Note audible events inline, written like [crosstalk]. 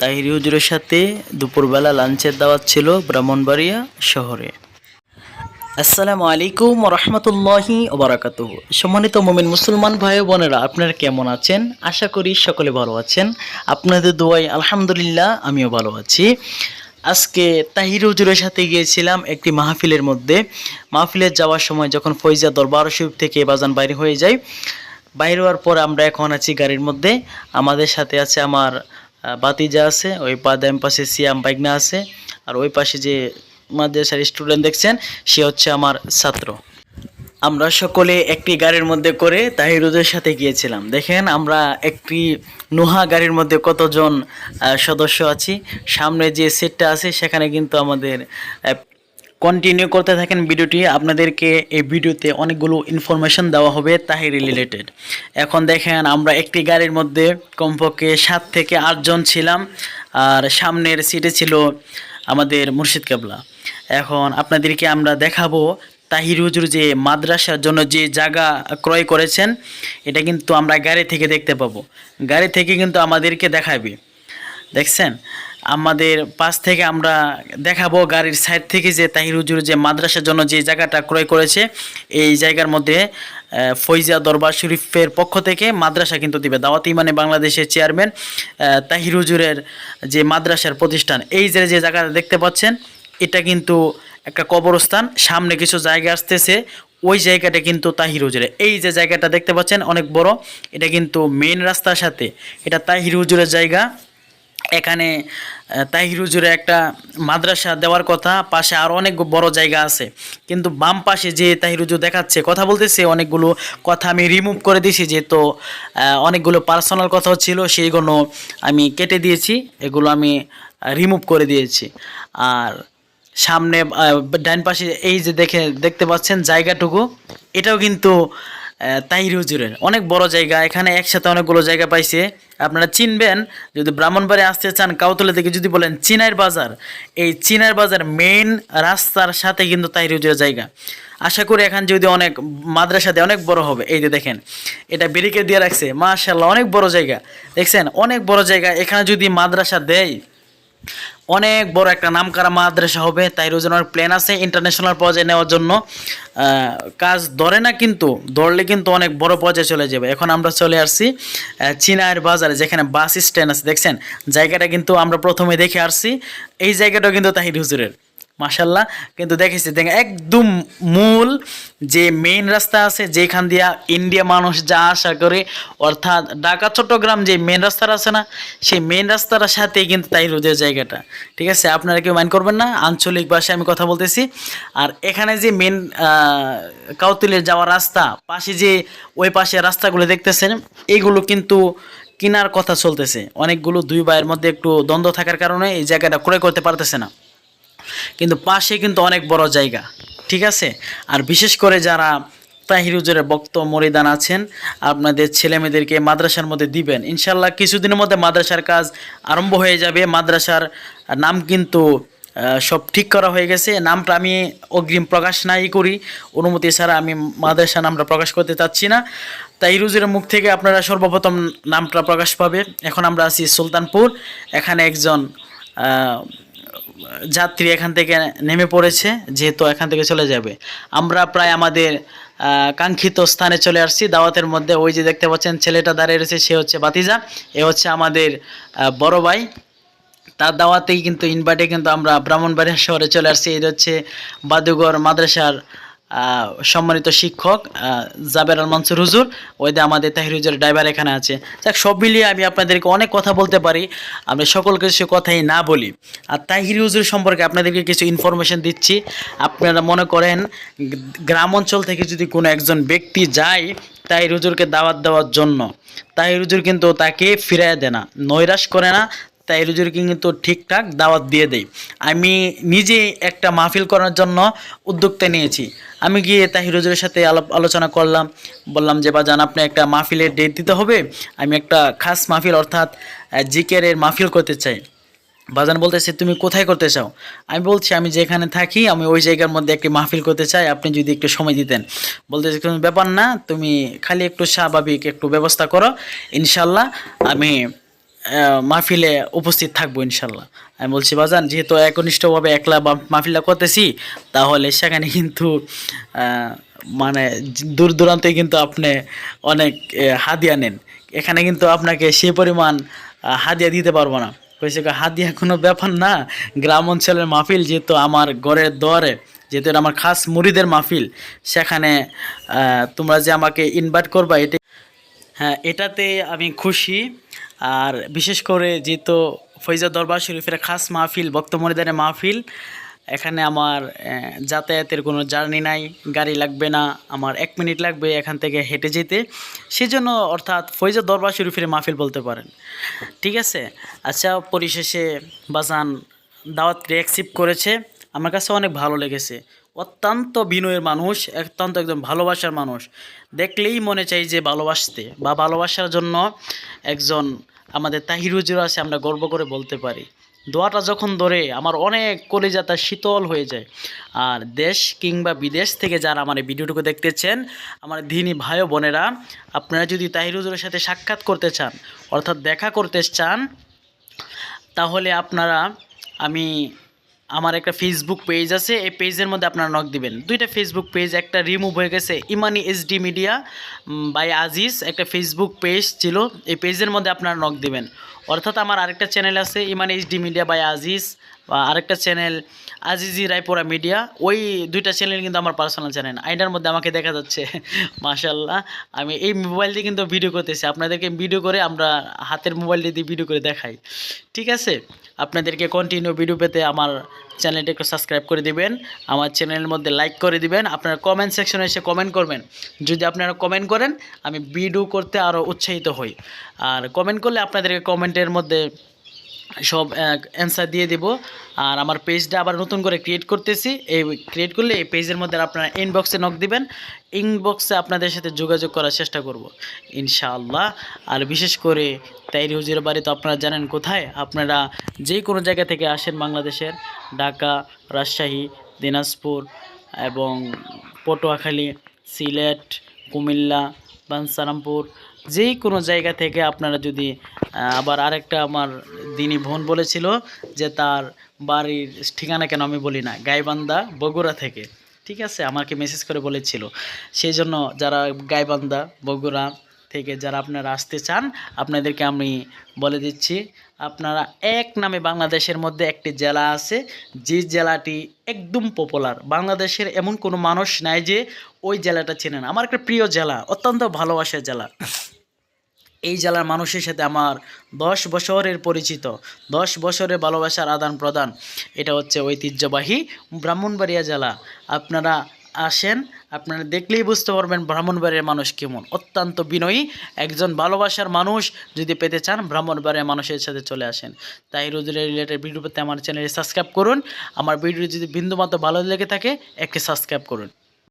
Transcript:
তাহিরি হুজুরের সাথে দুপুরবেলা লাঞ্চের দাওয়াত ছিল ব্রাহ্মণবাড়িয়া শহরে। আসসালামু আলাইকুম রহমতুল্লাহি ওবরাকাত সম্মানিত মোমিন মুসলমান ভাই বোনেরা, আপনারা কেমন আছেন? আশা করি সকলে ভালো আছেন। আপনাদের দোয়াই আলহামদুলিল্লাহ আমিও ভালো আছি। আজকে তাহির হুজুরের সাথে গিয়েছিলাম একটি মাহফিলের মধ্যে। মাহফিলের যাওয়ার সময় যখন ফৈজা দরবার শরীফ থেকে বাজান বাইরে হয়ে যায়, বাইরে হওয়ার পর আমরা এখন আছি গাড়ির মধ্যে। আমাদের সাথে আছে আমার বাতিজা আছে, ওই বাদাম পাশে সিয়াম বাইগনা আছে, আর ওই পাশে যে মাদ্রাসার স্টুডেন্ট দেখছেন, সে হচ্ছে আমার ছাত্র। আমরা সকলে একটি গাড়ির মধ্যে করে তাহিরুদের সাথে গিয়েছিলাম। দেখেন, আমরা একটি নোহা গাড়ির মধ্যে কতজন সদস্য আছি। সামনে যে সেটটা আছে, সেখানে কিন্তু আমাদের কন্টিনিউ করতে থাকেন ভিডিওটি, আপনাদেরকে এই ভিডিওতে অনেকগুলো ইনফরমেশন দেওয়া হবে তাহির রিলেটেড এখন দেখেন, আমরা একটি গাড়ির মধ্যে কমপক্ষে সাত থেকে আটজন ছিলাম, আর সামনের সিটে ছিল আমাদের মুর্শিদ কেবলা। এখন আপনাদেরকে আমরা দেখাবো তাহির হুজুর যে মাদ্রাসার জন্য যে জায়গা ক্রয় করেছেন, এটা কিন্তু আমরা গাড়ি থেকে দেখতে পাবো। গাড়ি থেকে কিন্তু আমাদেরকে দেখাবে। দেখছেন? আমাদের পাশ থেকে আমরা দেখাবো গাড়ির সাইড থেকে যে তাহির হুজুর যে মাদ্রাসার জন্য যে জায়গাটা ক্রয় করেছে এই জায়গার মধ্যে ফৈজা দরবার শরীফের পক্ষ থেকে মাদ্রাসা কিন্তু দিবে। দাওয়াতি মানে বাংলাদেশের চেয়ারম্যান আহ, তাহির হুজুরের যে মাদ্রাসার প্রতিষ্ঠান এই যে যে জায়গাটা দেখতে পাচ্ছেন এটা কিন্তু একটা কবরস্থান সামনে কিছু জায়গা আসতেছে ওই জায়গাটা কিন্তু তাহির হুজুরের এই যে জায়গাটা দেখতে পাচ্ছেন অনেক বড় এটা কিন্তু মেন রাস্তার সাথে এটা তাহির হুজুরের জায়গা। এখানে আহ, তাহির হুজুরে একটা মাদ্রাসা দেওয়ার কথা পাশে আরও অনেক বড় জায়গা আছে। কিন্তু বাম পাশে যে তাহিরুজু দেখাচ্ছে কথা বলতেছে অনেকগুলো কথা আমি রিমুভ করে দিয়েছি যেহেতু আহ, অনেকগুলো পার্সোনাল কথাও ছিল সেইগুলো আমি কেটে দিয়েছি এগুলো আমি রিমুভ করে দিয়েছি। আর সামনে ডান পাশে এই যে দেখে দেখতে পাচ্ছেন জায়গাটুকু এটাও কিন্তু তাহির হুজুরের। অনেক বড় জায়গা, এখানে একসাথে অনেকগুলো জায়গা পাইছে। আপনারা চিনবেন, যদি ব্রাহ্মণবাড়ি আসতে চান, কাউতলা থেকে যদি বলেন চিনার বাজার, এই চিনার বাজার মেইন রাস্তার সাথে কিন্তু তাহির হুজুরের জায়গা। আশা করি এখান যদি অনেক মাদ্রাসা দিয়ে অনেক বড় হবে। এই যে দেখেন, এটা ব্যারিকেড দিয়ে রাখছে। মাশাল্লাহ অনেক বড় জায়গা। দেখছেন, অনেক বড় জায়গা। এখানে যদি মাদ্রাসা দেয় অনেক বড় একটা নামকারা মাদ্রাসা হবে, তাই রোজনার প্ল্যান আছে ইন্টারন্যাশনাল পর্যায়ে নেওয়ার জন্য। কাজ ধরে না কিন্তু, ধরলে কিন্তু অনেক বড় পর্যায়ে চলে যাবে। এখন আমরা চলে আসছি চীনায়ের বাজারে, যেখানে বাস স্ট্যান্ড আছে, দেখছেন? জায়গাটা কিন্তু আমরা প্রথমে দেখে আসছি, এই জায়গাটাও কিন্তু তাহির হুজুরের। মাশাল্লাহ কিন্তু দেখেছি, দেখেন, একদম মূল যে মেইন রাস্তা আছে, যেখান দিয়া ইন্ডিয়া মানুষ যা আশা করে, অর্থাৎ ঢাকা, চট্টগ্রাম যে মেন রাস্তাটা আছে না, সেই মেন রাস্তাটার সাথে কিন্তু তাই রোদের জায়গাটা। ঠিক আছে? আপনারা কেউ মাইন্ড করবেন না, আঞ্চলিক ভাষায় আমি কথা বলতেছি। আর এখানে যে মেন কাউতুলের যাওয়ার রাস্তা, পাশে যে ওই পাশে রাস্তাগুলো দেখতেছেন এইগুলো কিন্তু কেনার কথা চলতেছে। অনেকগুলো দুই ভাইয়ের মধ্যে একটু দ্বন্দ্ব থাকার কারণে এই জায়গাটা ক্রয় করতে পারতেছে না। কিন্তু পাশে কিন্তু অনেক বড় জায়গা, ঠিক আছে? আর বিশেষ করে যারা তাহির হুজুরের বক্ত মরিদান আছেন, আপনাদের ছেলে মেয়েদেরকে মাদ্রাসার মধ্যে দিবেন। ইনশাল্লাহ কিছুদিনের মধ্যে মাদ্রাসার কাজ আরম্ভ হয়ে যাবে। মাদ্রাসার নাম কিন্তু সব ঠিক করা হয়ে গেছে। নামটা আমি অগ্রিম প্রকাশ নাই করি। অনুমতি ছাড়া আমি মাদ্রাসা নামটা প্রকাশ করতে চাচ্ছি না। তাই রুজুরের মুখ থেকে আপনারা সর্বপ্রথম নামটা প্রকাশ পাবে। এখন আমরা আছি সুলতানপুর। এখানে একজন যাত্রী এখান থেকে নেমে পড়েছে, যেহেতু এখান থেকে চলে যাবে। আমরা প্রায় আমাদের কাঙ্ক্ষিত স্থানে চলে আসছি। দাওয়াতের মধ্যে ওই যে দেখতে পাচ্ছেন ছেলেটা দাঁড়িয়ে রয়েছে, সে হচ্ছে বাতিজা। এ হচ্ছে আমাদের বড় ভাই। তার দাওয়াতেই কিন্তু ইনভাইটে কিন্তু আমরা ব্রাহ্মণবাড়িয়া শহরে চলে আসছি। এটা হচ্ছে বাদুগড় মাদ্রাসার সম্মানিত শিক্ষক জাবের আল মনসুর হুজুর ওই যে আমাদের তাহির হুজুরের ড্রাইভার এখানে আছে। যাক, সব মিলিয়ে আমি আপনাদেরকে অনেক কথা বলতে পারি আমি সকল কিছু কথাই না বলি। আর তাহির হুজুর সম্পর্কে আপনাদেরকে কিছু ইনফরমেশন দিচ্ছি। আপনারা মনে করেন, গ্রাম অঞ্চল থেকে যদি কোনো একজন ব্যক্তি যায় তাহির হুজুরকে দাওয়াত দেওয়ার জন্য, তাহির হুজুর কিন্তু তাকে ফিরাইয়া দেয় না, নৈরাশ করে না তাই রুজুরকে কিন্তু ঠিকঠাক দাওয়াত দিয়ে দেই। আমি নিজে একটা মাহফিল করার জন্য উদ্যোক্তা নিয়েছি। আমি গিয়ে তাহির হুজুরের সাথে আলোচনা করলাম, বললাম যে বাজান আপনি একটা মাহফিলের ডেট দিতে হবে। আমি একটা খাস মাহফিল অর্থাৎ জিকেরের মাহফিল করতে চাই। বাজান বলতেছে, তুমি কোথায় করতে চাও? আমি বলছি, আমি যেখানে থাকি, আমি ওই জায়গার মধ্যে একটি মাহফিল করতে চাই। আপনি যদি একটু সময় দিতেন। বলতেছে, কোনো ব্যাপার না, তুমি খালি একটু স্বাভাবিক একটু ব্যবস্থা করো। ইনশাল্লাহ আমি মাহফিলে উপস্থিত থাকব ইনশাল্লাহ। আমি বলছি, বাজান, যেহেতু একনিষ্ঠভাবে একলা মাহফিলটা করতেছি, তাহলে সেখানে কিন্তু মানে দূর দূরান্তে কিন্তু আপনি অনেক হাদিয়া নেন। এখানে কিন্তু আপনাকে সে পরিমাণ হাদিয়া দিতে পারব না। কইছে হাদিয়া কোনো ব্যাপার না। গ্রাম অঞ্চলের মাহফিল যেহেতু আমার ঘরের দরে যেহেতু আমার খাস মুড়িদের মাহফিল, সেখানে তোমরা যে আমাকে ইনভাইট করবা, এটা হ্যাঁ এটাতে আমি খুশি। আর বিশেষ করে যেহেতু ফৈজা দরবার শরীফের খাস মাহফিল বক্তমরিদানের মাহফিল, এখানে আমার যাতায়াতের কোনো জার্নি নাই, গাড়ি লাগবে না, আমার এক মিনিট লাগবে এখান থেকে হেঁটে যেতে। সেজন্য অর্থাৎ ফৈজা দরবার শরীফের মাহফিল বলতে পারেন। ঠিক আছে? আচ্ছা পরিশেষে বাজান দাওয়াতকে অ্যাকসেপ্ট করেছে। আমার কাছে অনেক ভালো লেগেছে। অত্যন্ত বিনয়ের মানুষ, অত্যন্ত একজন ভালোবাসার মানুষ। দেখলেই মনে চাই যে ভালোবাসতে বা ভালোবাসার জন্য একজন আমাদের তাহির হুজুর আছে, আমরা গর্ব করে বলতে পারি। দোয়াটা যখন ধরে আমার অনেক কলিজাতা শীতল হয়ে যায়। আর দেশ কিংবা বিদেশ থেকে যারা আমার এই ভিডিওটুকু দেখতেছেন, আমার দিনী ভাই বোনেরা, আপনারা যদি তাহির হুজুরের সাথে সাক্ষাৎ করতে চান, অর্থাৎ দেখা করতে চান, তাহলে আপনারা আমি আমার একটা ফেসবুক পেজ আছে, এই পেজের মধ্যে আপনারা নক দিবেন। দুইটা ফেসবুক পেজ একটা রিমুভ হয়ে গেছে ইমানি এসডি মিডিয়া বাই আজিজ একটা ফেসবুক পেজ ছিল, এই পেজের মধ্যে আপনারা নক দিবেন। অর্থাৎ আমার আরেকটা চ্যানেল আছে, ইমানি এইচডি মিডিয়া বাই আজিজ আরেকটা চ্যানেল আজিজি রায়পুরা মিডিয়া ওই দুইটা চ্যানেল কিন্তু আমার পার্সোনাল চ্যানেল আইনার মধ্যে আমাকে দেখা যাচ্ছে [laughs] মাশাল্লাহ আমি এই মোবাইল দিয়ে কিন্তু ভিডিও করতেছি। আপনাদেরকে ভিডিও করে আমরা হাতের মোবাইল দিয়ে ভিডিও করে দেখাই। ঠিক আছে? আপনাদেরকে কন্টিনিউ ভিডিও পেতে আমার চ্যানেলটা একটু সাবস্ক্রাইব করে দিবেন। আমার চ্যানেলের মধ্যে লাইক করে দিবেন। আপনারা কমেন্ট সেকশনে এসে কমেন্ট করবেন। যদি আপনারা কমেন্ট করেন, আমি ভিডিও করতে আরও উৎসাহিত হই। আর কমেন্ট করলে আপনাদেরকে কমেন্টের মধ্যে সব অ্যান্সার দিয়ে দেব। আর আমার পেজটা আবার নতুন করে ক্রিয়েট করতেছি। এই ক্রিয়েট করলে এই পেজের মধ্যে আপনারা ইনবক্সে নক দিবেন। ইনবক্সে আপনাদের সাথে যোগাযোগ করার চেষ্টা করব, ইনশাআল্লাহ। আর বিশেষ করে তাইরি হুজুরের বাড়ি তো আপনারা জানেন কোথায়? আপনারা যে কোনো জায়গা থেকে আসেন বাংলাদেশের। ঢাকা, রাজশাহী, দিনাজপুর এবং পটুয়াখালী, সিলেট, কুমিল্লা বানসারামপুর যেই কোনো জায়গা থেকে আপনারা যদি আবার আরেকটা আমার দিনী বোন বলেছিল যে তার বাড়ির ঠিকানা কেন আমি বলি না, গাইবান্ধা বগুড়া থেকে। ঠিক আছে? আমাকে মেসেজ করে বলেছিল। সেই জন্য যারা গাইবান্ধা, বগুড়া থেকে যারা আপনারা আসতে চান, আপনাদেরকে আমি বলে দিচ্ছি, আপনারা এক নামে বাংলাদেশের মধ্যে একটি জেলা আছে, যে জেলাটি একদম পপুলার বাংলাদেশের এমন কোনো মানুষ নাই যে ওই জেলাটা চেনে না। আমার একটা প্রিয় জেলা, অত্যন্ত ভালোবাসার জেলা। এই জেলার মানুষের সাথে আমার দশ বছরের পরিচিত, দশ বছরের ভালোবাসার আদান প্রদান। এটা হচ্ছে ঐতিহ্যবাহী ব্রাহ্মণবাড়িয়া জেলা। আপনারা আসেন, আপনারা দেখলেই বুঝতে পারবেন ব্রাহ্মণবাড়িয়ার মানুষ কেমন। অত্যন্ত বিনয়ী, একজন ভালোবাসার মানুষ যদি পেতে চান, ব্রাহ্মণবাড়িয়ার মানুষের সাথে চলে আসেন। তাই রোজের রিলেটেড ভিডিও পেতে আমার চ্যানেলে সাবস্ক্রাইব করুন। আমার ভিডিও যদি বিন্দুমাত্র ভালো লেগে থাকে একটি সাবস্ক্রাইব করুন।